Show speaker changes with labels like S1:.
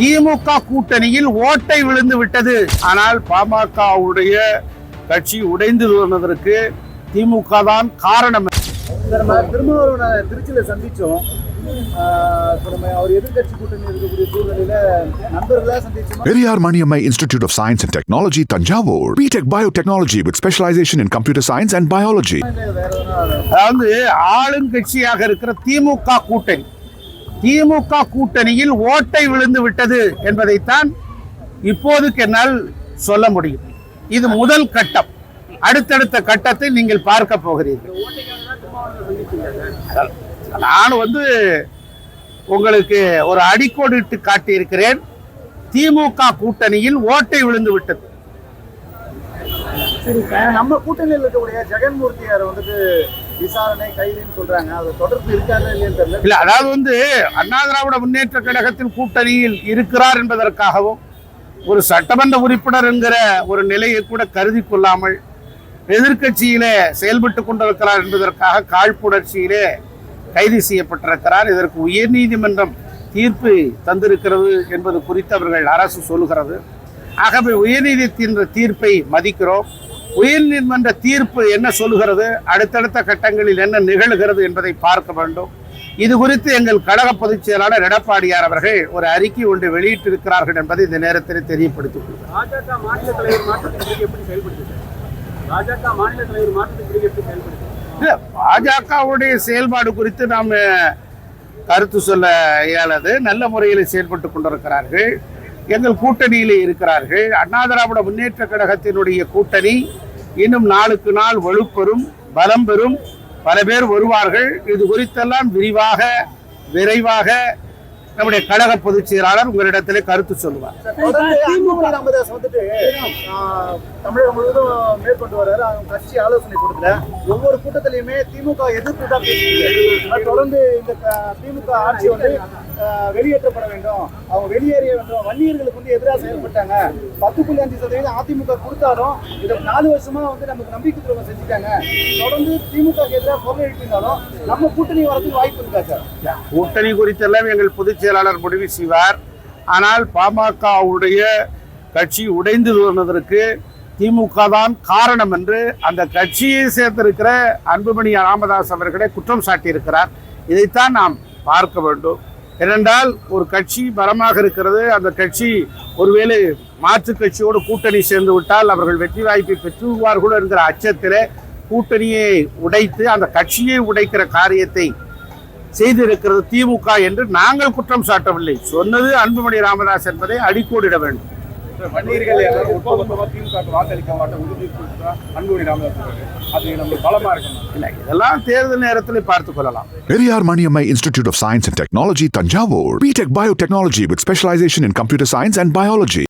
S1: திமுக கூட்டணியில் ஓட்டை விழுந்து விட்டது. ஆனால் பாமகவுடைய கட்சி உடைந்து போனதற்கு திமுக தான் காரணம்.
S2: திருமாவளவனை திருச்சியில சந்திச்சோம்.
S3: Periyar Maniammai Institute of Science and Technology, Tanjavur. BTech Biotechnology with specialization in computer science and biology.
S2: இல்ல வேற எதனா
S1: அதாவது ஆளுங்கட்சியாக இருக்கிற திமுக கூட்டணி. திமுக கூட்டணியில் ஓட்டை விழுந்து விட்டது என்பதைத்தான் இப்போதுக்கு என்னால் சொல்ல முடியும். இது முதல் கட்டம். அடுத்தடுத்த கட்டத்தை நீங்கள் பார்க்க போகிறீர்கள். நான் வந்து உங்களுக்கு ஒரு அடிக்கோடிட்டு காட்டியிருக்கிறேன். திமுக கூட்டணியில் ஓட்டை விழுந்து விட்டது.
S2: நம்ம கூட்டணியில் இருக்கக்கூடிய ஜெகன்மூர்த்தியார் வந்துட்டு விசாரணை கைதுன்னு சொல்றாங்க. அது தொடர்பு இருக்காது இல்லையான்னு தெரியல.
S1: இல்ல அதாவது வந்து அண்ணா திராவிட முன்னேற்ற கழகத்தில் கூட்டணியில் இருக்கிறார் என்பதற்காகவும் ஒரு சட்டமன்ற உறுப்பினர் என்கிற ஒரு நிலையை கூட கருதி கொள்ளாமல் எதிர்க்கட்சியிலே செயல்பட்டு கொண்டிருக்கிறார் என்பதற்காக காழ்ப்புணர்ச்சியிலே கைது செய்யப்பட்டிருக்கிறார். இதற்கு உயர்நீதிமன்றம் தீர்ப்பு தந்திருக்கிறது என்பது குறித்து அவர்கள் அரசு சொல்லுகிறது. ஆகவே உயர்நீதித்தின் தீர்ப்பை மதிக்கிறோம். உயர்நீதிமன்ற தீர்ப்பு என்ன சொல்லுகிறது? அடுத்தடுத்த கட்டங்களில் என்ன நிகழ்கிறது என்பதை பார்க்க வேண்டும். இது குறித்து எங்கள் கழக பொதுச் செயலாளர் எடப்பாடியார் அவர்கள் ஒரு அறிக்கை ஒன்று வெளியிட்டிருக்கிறார்கள் என்பதை இந்த நேரத்தில் தெரியப்படுத்திக் கொள்கிறேன் பாஜகவுடைய செயல்பாடு குறித்து நாம் கருத்து சொல்ல இயலாது. நல்ல முறையில் செயல்பட்டு கொண்டிருக்கிறார்கள். எங்கள் கூட்டணியிலே இருக்கிறார்கள். அண்ணா திராவிட முன்னேற்ற கழகத்தினுடைய கூட்டணி இன்னும் நாளுக்கு நாள் வலுப்பெறும் பலம் பெறும். பல பேர் வருவார்கள். இது குறித்தெல்லாம் விரிவாக விரைவாக நம்முடைய கழக பொதுச் செயலாளர் உங்களிடத்திலே கருத்து சொல்லுவார்.
S2: தமிழகம் முழுவதும் மேற்கொண்டு வர்றாரு. அவங்க கட்சி ஆலோசனை கொடுக்கல. ஒவ்வொரு கூட்டத்திலையுமே திமுக எதிர்ப்பு தான் பேசுறீங்க தொடர்ந்து இந்த திமுக ஆட்சி வந்து வெளியேற்றப்பட வேண்டும். அவங்க வெளியேறிய வேண்டும். வன்னியர்களுக்கு வந்து எதிராக செயல்பட்டாங்க. பத்து புள்ளி அஞ்சு சதவீதம் அதிமுக கொடுத்தாலும் இதை நாலு வருஷமா வந்து நமக்கு நம்பிக்கை துரோகம் செஞ்சுட்டாங்க. தொடர்ந்து திமுக எதிராக குரல் எழுப்பினாலும் நம்ம கூட்டணி வரதுக்கு வாய்ப்பு இருக்கா சார்?
S1: கூட்டணி குறித்தெல்லாம் எங்கள் பொதுச் செயலாளர் முடிவு செய்வார். ஆனால் பாமகவுடைய கட்சி உடைந்து வருவதற்கு திமுக தான் காரணம் என்று அந்த கட்சியை சேர்ந்திருக்கிற அன்புமணி ராமதாஸ் அவர்களை குற்றம் சாட்டியிருக்கிறார். இதைத்தான் நாம் பார்க்க வேண்டும். ஏனென்றால் ஒரு கட்சி பலமாக இருக்கிறது. அந்த கட்சி ஒருவேளை மாற்று கட்சியோடு கூட்டணி சேர்ந்து விட்டால் அவர்கள் வெற்றி வாய்ப்பை பெற்றுவார்களோ என்கிற அச்சத்திலே கூட்டணியை உடைத்து அந்த கட்சியை உடைக்கிற காரியத்தை செய்திருக்கிறது திமுக என்று நாங்கள் குற்றம் சாட்டவில்லை. சொன்னது அன்புமணி ராமதாஸ் என்பதை அடிக்கோடிட வேண்டும். இதெல்லாம் தேர்தல் நேரத்தில் பார்த்துக் கொள்ளலாம்.
S3: Periyar Maniammai Institute of Science and Technology, Tanjavur. BTech Biotechnology with specialization in computer science and biology.